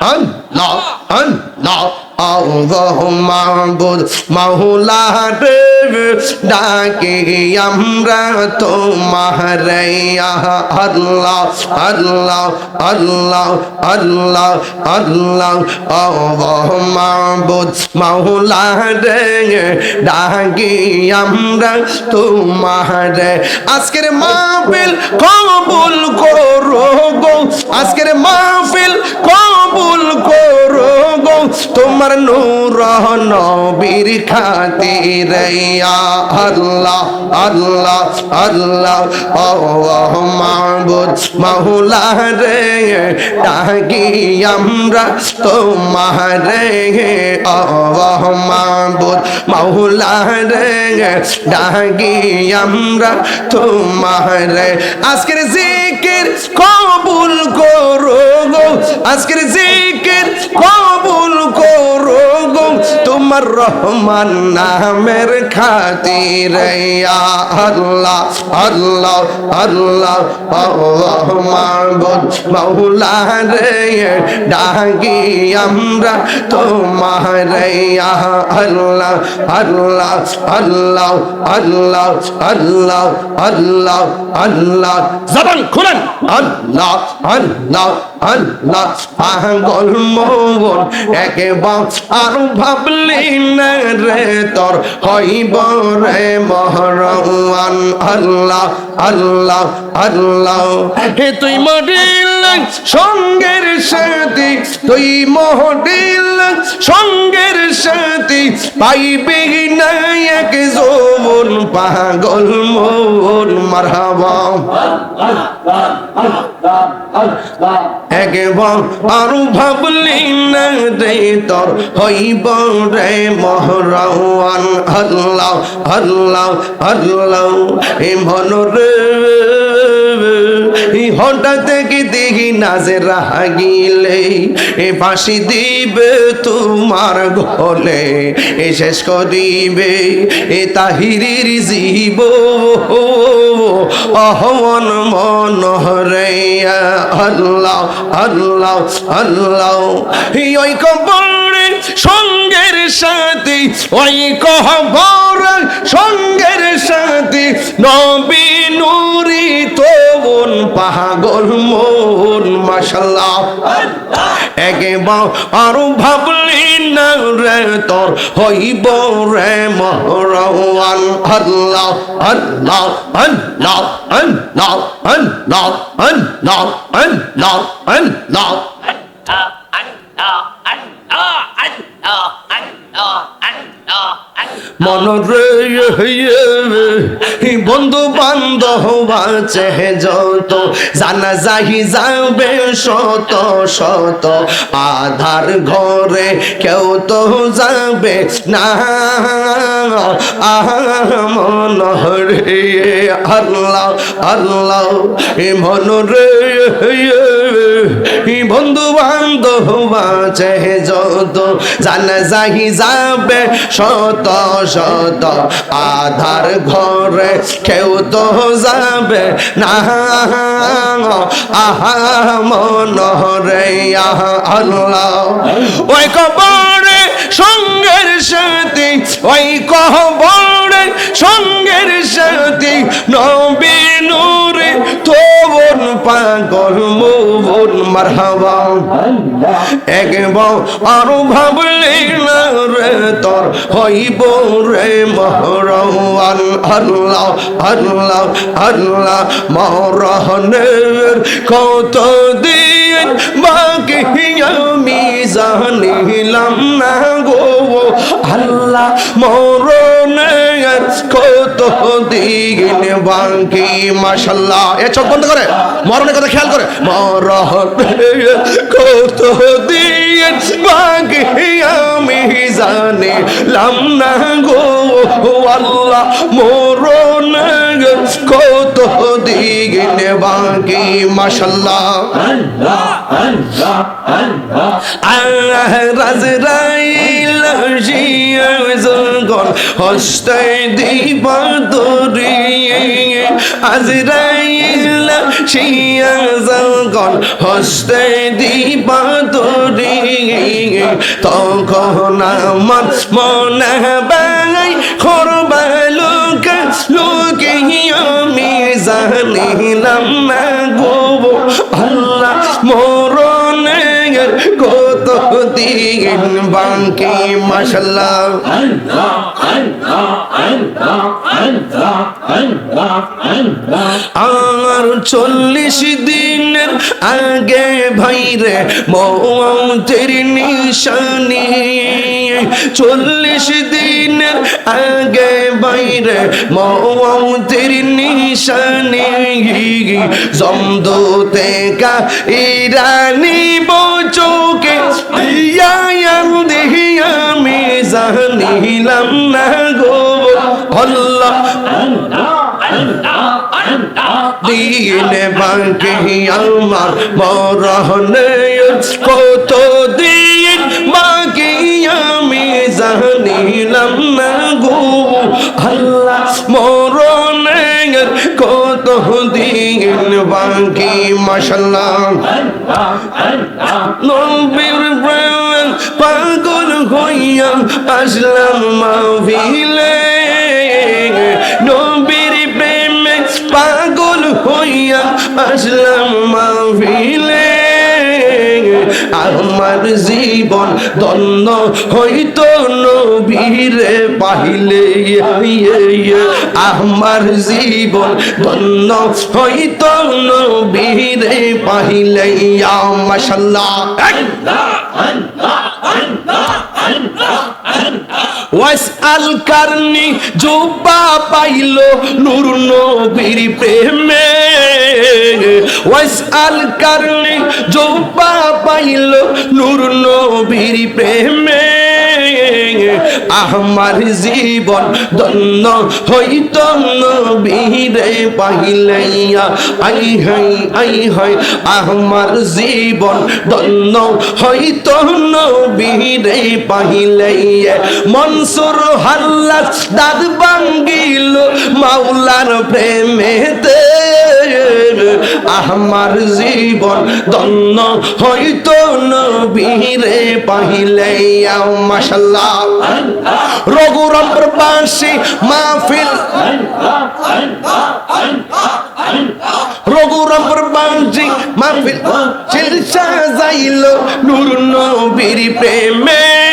আল্লাহ আল্লাহ আল্লাহ মাহবুদ মাহুলা রে ডাকে আমরা তোমার আল্লাহ আল্লাহ আল্লাহ আল্লাহ আল্লাহ আল্লাহ। মাহবুদ মাহুলা রে ডাকে আমরা তোমার আজকের মাহফিল কবুল করো গো। তোমার নূর নবীর খাতির আল্লাহ আল্লাহ আল্লাহ ও মাহবুদ মাহুলা রে ডাকি আমরা তোমার রে ও মাহবুদ মাহুলা রে ডাকি আমরা তোমার। রে আজকের জিকির কবুল করো। গো আজকের জিকির কবুল করো গো। তোমার রহমান নামের খাতির আল্লাহ আল্লাহ আল্লাহ আল্লাহ মাহবুদ মাওলা রে ডাকি আমরা তোমার আল্লাহ আল্লাহ আল্লাহ আল্লাহ আল্লাহ আল্লাহ আল্লাহ। জবান খুলেন। আল্লাহ আল্লাহ আল্লাহ পাগল মন ভাবলি রে তোর হইব রে আল্লাহ আল্লাহ আল্লাহ। হে তুই মরিল, সঙ্গের সাথী। তুই মহডিল সঙ্গের সাথী। পাইবে না এক যৌবন পাগল মন মারহাবা। একবার আরও ভাবলি না রে তোর হইব রে মহরাওয়ান। আল্লাহ আল্লাহ আল্লাহ, এ মন রে হঠাৎ কি দেখি নাজে রাগিলে, এ ফাঁসি দিবে তোমার গলে, এ শেষ করিবে এ তাহিরির জীব অহমন মন রে আল্লাহ আল্লাহ আল্লাহ কবরে সঙ্গের সাথে, ওই কবর সঙ্গের সাথে, নবী নুরি তোবন পাগল মন মাশাল্লাহ একবার আরও ভাবলি না রে তোর, হইব রে মহরওয়ান আল্লাহ আল্লাহ আল্লাহ আল্লাহ আল্লাহ আল্লাহ আল্লাহ আল্লাহ। মন রে বন্ধু বান্ধব আছে যত, জানা যাহি যাবে শত শত। আধার ঘরে কেউ তো যাবে না। মন রে আল্লাহ আল্লাহ, এ মন রে বন্ধু বান্ধব আছে যত, জানা যাহি যাবে শত শত। আধার ঘরে কেউ তো যাবে না। আহা, মন রে আহা ওই কবরে সঙ্গের সাথে, ওই কবরে সঙ্গের সাথে, নবী নূরে তোবন পাগল মোবন মারহাবা। একবার আরও ভাবলি না রে তোর, হইব রে মহরওয়ান। আল্লাহ আল্লাহ আল্লাহ মহরহনের কত দিন বাকি আমি জানিলাম না। আল্লাহ মরণের কত দিন বাকি মাশাল্লাহ এ চোখ বন্ধ করে মরণের কথা খেয়াল করে। মরণের কত দিন বাকি আমি জানিলাম না গো আল্লাহ মরণের কত দিন বাকি মাশাল্লাহ আল্লাহ রাজরাইল শিয়াজগণ হস্তে দিবা দরিয়ে আজরাইল শিয়াজগণ হস্তে দিবা দরিয়ে তখন আমার মনে বাঙাই করবা লোকে লোকে আমি জানিলাম না গো আল্লাহ বাঙ্কি মাসাল্লাহ আর চল্লিশ দিনের আগে ভাইরে মৌতের নিশানি। চল্লিশ দিনের আগে বাইরে মৌতের নিশানি জমদোতে কা ইরানি বচোকে দেহি আমি জানিলাম না গো। আল্লাহ, দিন বাকি আমার মরহনে কত আল্লাহ মরণে কত দিন বাকি মাসাল্লাহ নবীর প্রেম পাগল হইয়া আসলাম মাহফিলে। নবীর প্রেমে পাগল হইয়া আসলাম মাহফিলে। আমার জীবন দন্ন হইতো নবীরে পাহিলে আমার জীবন দন্ন হইতো নবীরে পাহিলে পাইল নূর নবীর প্রেমে। ওয়াস আল কারনি জুব্বা পাইল নূর নবীর প্রেমে। আমার জীবন দন্ন হইত নবীরে পাইলাইয়া। আই হাই আই হাই, আমার জীবন দন্ন হইত নবীরে পাইলাইয়া। মনসুর হাল্লাস দাদ বাঙ্গিল মাওলার প্রেমেতে। আমার জীবন দন্ন হইত নবীরে পাহিলাইয়া মাশাল্লাহ রঘুরামপুর বাসী মাহফিল। রঘুরামপুর বাসী মাহফিল। চিল সাজাইল নূর নবীর প্রেমে।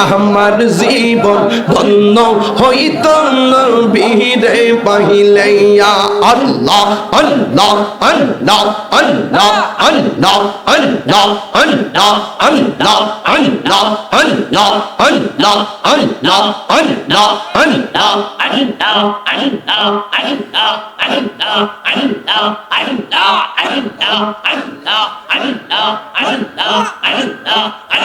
আমার জীবন ধন্য হইত নবীরে পাহিলাইয়া আল্লাহ আল্লাহ আল্লাহ আল্লাহ আল্লাহ আল্লাহ আল্লাহ আল্লাহ আল্লাহ আল্লাহ আল্লাহ আল্লাহ আল্লাহ আল্লাহ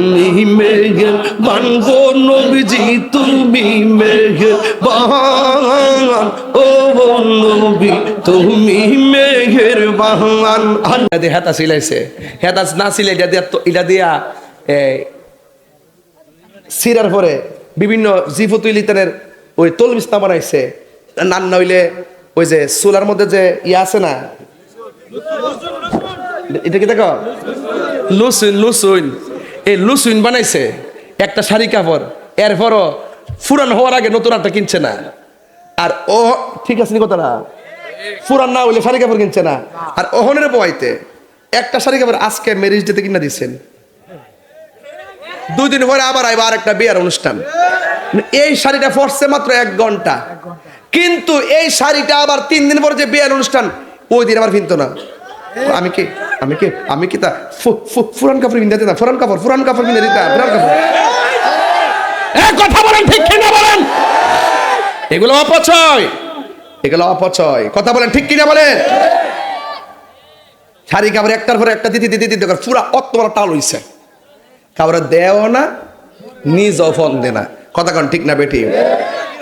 তুমি মেঘের বানগো নবীজি, তুমি মেঘের বাহান। ও নবী, তুমি মেঘের বাহান। হেতা সিলাইছে। হেতা না সিলে এটা দিয়া এটা দিয়া সিরার পরে বিভিন্ন জিফতুল ইতানের ওই তোল বিস্তা বানাইছে নান নইলে ওই যে সোলার মধ্যে যে ইয়ে আছে না? এটা কি দেখো? লুসুইন লুসুইন। এই লুসুইন বানাইছে একটা শাড়ি কাপড়। এরপরও ফুরান হওয়ার আগে নতুন একটা কিনছে না। আর ও, ঠিক আছে নি কথাটা? ফুরান না হইলে শাড়ি কাপড় কিনছে না। আর ওহনের বয়তে একটা শাড়ি কাপড় আজকে ম্যারেজ ডেতে কিনা দিচ্ছেন দুই দিন পরে আবার আইবা আরেকটা বিয়ের অনুষ্ঠান। এই শাড়িটা ফরছে মাত্র এক ঘণ্টা। কিন্তু এই শাড়িটা আবার তিন দিন পরে যে বিয়ের অনুষ্ঠান, ওই দিন আবার কিনতো না। আমি কি আমি কি আমি কি তা ফুরান কাপড় কিনে দিতাম ফুরান কাপড় ফুরান কাপড় কিনে দিতাম ফুরান কাপড় কথা বলেন ঠিক কিনা বলেন? এগুলো অপচয়। এগুলো অপচয়। কথা বলেন ঠিক কিনা বলেন? শাড়ি কাপড় একটার পরে একটা দিতে দিতে দিতে পুরা অত বড় টাল হইছে। কাপড় দেও না নিজ ফোন দে না। কথা কন ঠিক না বেটি?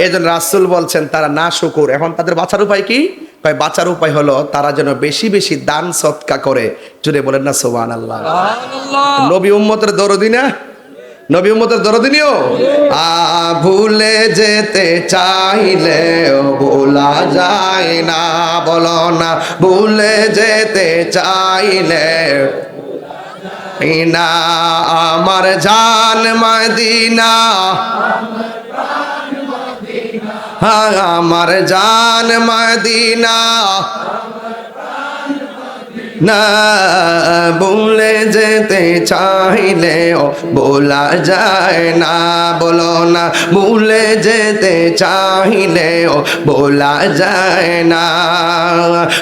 এই জন্য রাসুল বলছেন তারা না শুকুর। এখন তাদের বাঁচার উপায় কি? কয় বাঁচার উপায় হলো তারা যেন বেশি বেশি দান সৎকা করে। জুড়ে বলেন না সোবান আল্লাহ নবী উম্মতের দরদি না? নবী উম্মতের দরদিনিও আ ভুলে যেতে চাইলে ভোলা যায় না বলো না ভুলে যেতে চাইলে না। আমার জান মদিনা। আমার জান মদিনা না ভুলে যেতে চাইলেও বলা যায় না, বলো না ভুলে যেতে চাইলেও বলা যায় না।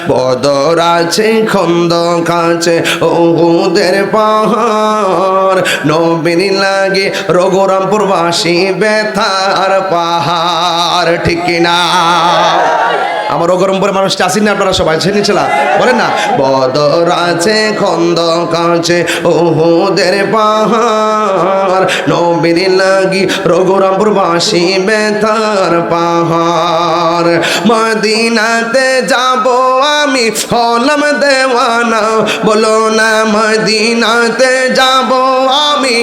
বদর আছে খন্দ কাছে ওদের পাহাড়। নবীন লাগে রঘুরামপুরবাসী বেথার পাহাড়, ঠিক কিনা? আমার ওগরমপুরের মানুষটা আসেন না আপনারা সবাই ছেলে ছেলা বলেন না, বদর আছে, খন্দ কাছে ওহুদের পাহাড়, নবীর লাগি রঘুরামপুর বাসী বেতার পাহাড়। মদিনাতে যাব আমি, হলাম দেওয়ানা, বলো না মদিনাতে যাব আমি।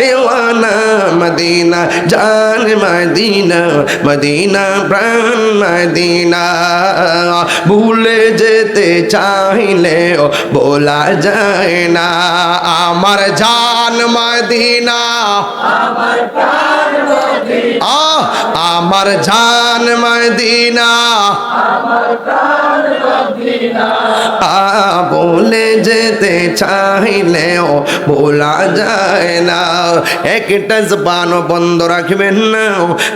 দেওয়ানা, মদিনা, জান মদিনা মদিনা প্রাণ মদিনা। ভুলে যেতে চাইলেও বলা যায় না। আমার জান মদিনা। আহ, আমার জান মদিনা। বলে যেতে চাইলেও বলা যায় না। একটা জবান বন্ধ রাখবেন না।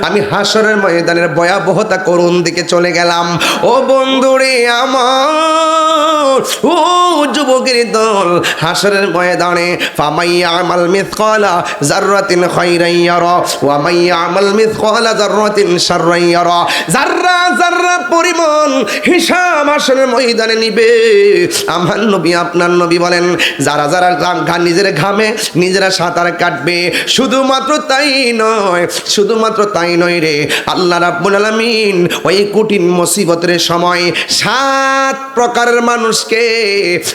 আমি হাসরের ময়দানের ভয়াবহতা করুন দিকে চলে গেলাম। ও বন্ধুরে আমার, ও যুবকের দল, হাসরের ময়দানে ফামাইয়া আমাল মিথকালা জাররাতিন খাইরাইয়ারা, ওয়া মাইয়া আমাল মিথকালা হাসরের ময়দানে নিবে। আমার নবী, আপনার নবী বলেন, যারা যারা ঘাম- নিজের ঘামে নিজেরা সাঁতার কাটবে, শুধুমাত্র তাই নয়, শুধুমাত্র তাই নয় রে, আল্লাহ রাব্বুল আলামিন ওই কঠিন মুসিবতের সময় সাত প্রকারের মানুষকে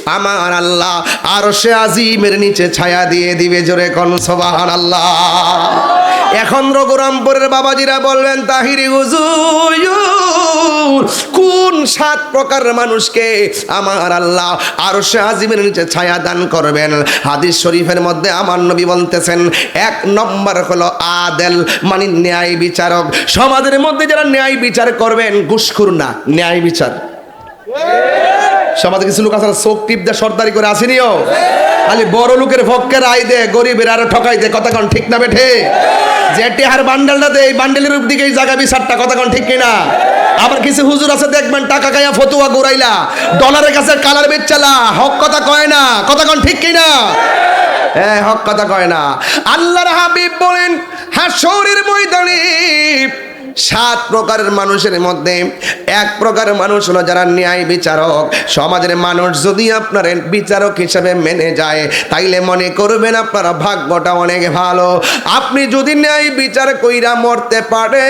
আমার আল্লাহ আর সে আজিমের নিচে ছায়া দিয়ে দিবে জোরে কোন সোবাহান আল্লাহ এখন রঘুরামপুরের বাবাজিরা বলবেন তাহিরি হুজুর কোন সাত প্রকার মানুষকে আমার আল্লাহ আর সে আজিমের নিচে ছায়া দান করবেন? হাদিস শরীফের মধ্যে আমার নবী বলতেছেন এক নম্বর হলো আদেল মানে ন্যায় বিচারক। সমাজের মধ্যে যারা ন্যায় বিচার করবেন ঘুষখুর না ন্যায় বিচার। সমাজে কিছু লোক না, চোখ টিপ সর্দারি করে আসেনিও। খালি বড় লোকের ভক্কের আই দে, গরিবের আরও ঠকাই দে, কথা কোন ঠিক না বেঠে? যে টেহার বান্ডেলটা দে এই বান্ডেলের দিকে এই জায়গা বিচারটা, কথা কোন ঠিক কিনা? আবার কিছু হুজুর আছে, দেখবেন টাকা খাইয়া ফতুয়া ঘুরাইলা, ডলারের কাছে কালার বেচালা, হক কথা কয় না, কথা কোন ঠিক কিনা? হ্যাঁ হক কথা কয় না। আল্লাহর হাবিব বলেন, হাসরের ময়দানে সাত প্রকারের মানুষের মধ্যে এক প্রকার মানুষ হলো যারা ন্যায় বিচারক। সমাজের মানুষ যদি আপনার বিচারক হিসেবে মেনে যায়, তাইলে মনে করবেন আপনার ভাগ্যটা অনেক ভালো। আপনি যদি ন্যায় বিচার কইরা মরতে পারে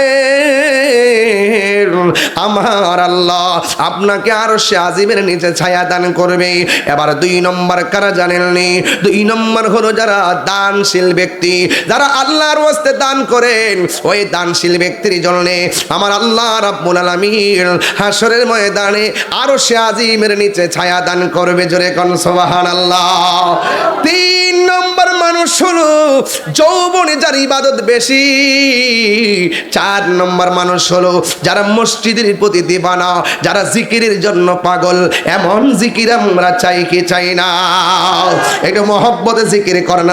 আমার আল্লাহ আপনাকে আরও সে আজিমের নিচে ছায়া দান করবে। এবার দুই নম্বর কারা জানেননি দুই নম্বর হলো যারা দানশীল ব্যক্তি। যারা আল্লাহর ওয়াস্তে দান করেন, ওই দানশীল ব্যক্তির জন্য আমার আল্লাহ রাব্বুল আলামিন হাসরের ময়দানে আরও সে আজিমের নিচে ছায়া দান করবে জোরে কোন সুবহানাল্লাহ। তিন নম্বর মানুষ হলো যৌবনে যার ইবাদত বেশি। চার নম্বর মানুষ হলো যারা মসজিদের প্রতি দিবানা, যারা জিকিরের জন্য পাগল। এমন জিকির আমরা চাই কি চাই না? একটু মহব্বতে জিকির করেন।